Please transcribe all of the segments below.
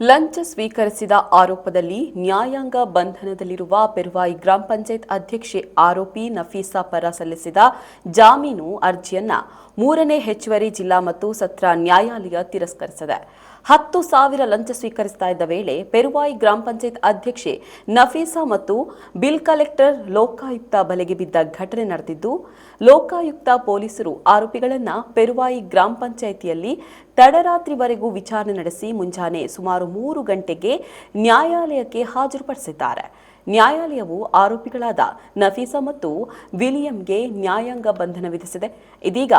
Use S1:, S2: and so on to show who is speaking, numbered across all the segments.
S1: ಲಂಚ ಸ್ವೀಕರಿಸಿದ ಆರೋಪದಲ್ಲಿ ನ್ಯಾಯಾಂಗ ಬಂಧನದಲ್ಲಿರುವ ಪೆರುವಾಯಿ ಗ್ರಾಮ ಪಂಚಾಯತ್ ಅಧ್ಯಕ್ಷೆ ಆರೋಪಿ ನಫೀಸಾ ಪರ ಸಲ್ಲಿಸಿದ ಜಾಮೀನು ಅರ್ಜಿಯನ್ನ ಮೂರನೇ ಹೆಚ್ಚುವರಿ ಜಿಲ್ಲಾ ಮತ್ತು ಸತ್ರ ನ್ಯಾಯಾಲಯ ತಿರಸ್ಕರಿಸಿದೆ. ಹತ್ತು ಸಾವಿರ ಲಂಚ ಸ್ವೀಕರಿಸ್ತಾ ಇದ್ದ ವೇಳೆ ಪೆರುವಾಯಿ ಗ್ರಾಮ ಪಂಚಾಯತ್ ಅಧ್ಯಕ್ಷೆ ನಫೀಸಾ ಮತ್ತು ಬಿಲ್ ಕಲೆಕ್ಟರ್ ಲೋಕಾಯುಕ್ತ ಬಲೆಗೆ ಬಿದ್ದ ಘಟನೆ ನಡೆದಿದ್ದು, ಲೋಕಾಯುಕ್ತ ಪೊಲೀಸರು ಆರೋಪಿಗಳನ್ನು ಪೆರುವಾಯಿ ಗ್ರಾಮ ಪಂಚಾಯಿತಿಯಲ್ಲಿ ತಡರಾತ್ರಿವರೆಗೂ ವಿಚಾರಣೆ ನಡೆಸಿ, ಮುಂಜಾನೆ ಸುಮಾರು ಮೂರು ಗಂಟೆಗೆ ನ್ಯಾಯಾಲಯಕ್ಕೆ ಹಾಜರುಪಡಿಸಿದ್ದಾರೆ. ನ್ಯಾಯಾಲಯವು ಆರೋಪಿಗಳಾದ ನಫೀಸಾ ಮತ್ತು ವಿಲಿಯಂಗೆ ನ್ಯಾಯಾಂಗ ಬಂಧನ ವಿಧಿಸಿದೆ. ಇದೀಗ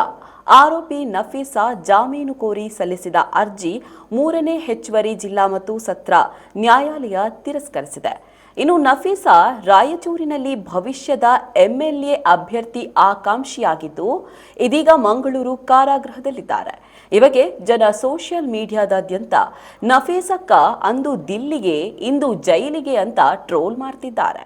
S1: ಆರೋಪಿ ನಫೀಸಾ ಜಾಮೀನು ಕೋರಿ ಸಲ್ಲಿಸಿದ ಅರ್ಜಿ ಮೂರನೇ ಹೆಚ್ಚುವರಿ ಜಿಲ್ಲಾ ಮತ್ತು ಸತ್ರ ನ್ಯಾಯಾಲಯ ತಿರಸ್ಕರಿಸಿದೆ. ಇನ್ನು ನಫೀಸಾ ರಾಯಚೂರಿನಲ್ಲಿ ಭವಿಷ್ಯದ ಎಂಎಲ್ಎ ಅಭ್ಯರ್ಥಿ ಆಕಾಂಕ್ಷಿಯಾಗಿದ್ದು, ಇದೀಗ ಮಂಗಳೂರು ಕಾರಾಗೃಹದಲ್ಲಿದ್ದಾರೆ. ಈ ಜನ ಸೋಷಿಯಲ್ ಮೀಡಿಯಾದಾದ್ಯಂತ ನಫೀಸಕ್ಕ ಅಂದು ದಿಲ್ಲಿಗೆ, ಇಂದು ಜೈಲಿಗೆ ಅಂತ ಟ್ರೋಲ್ ಮಾಡ್ತಿದ್ದಾರೆ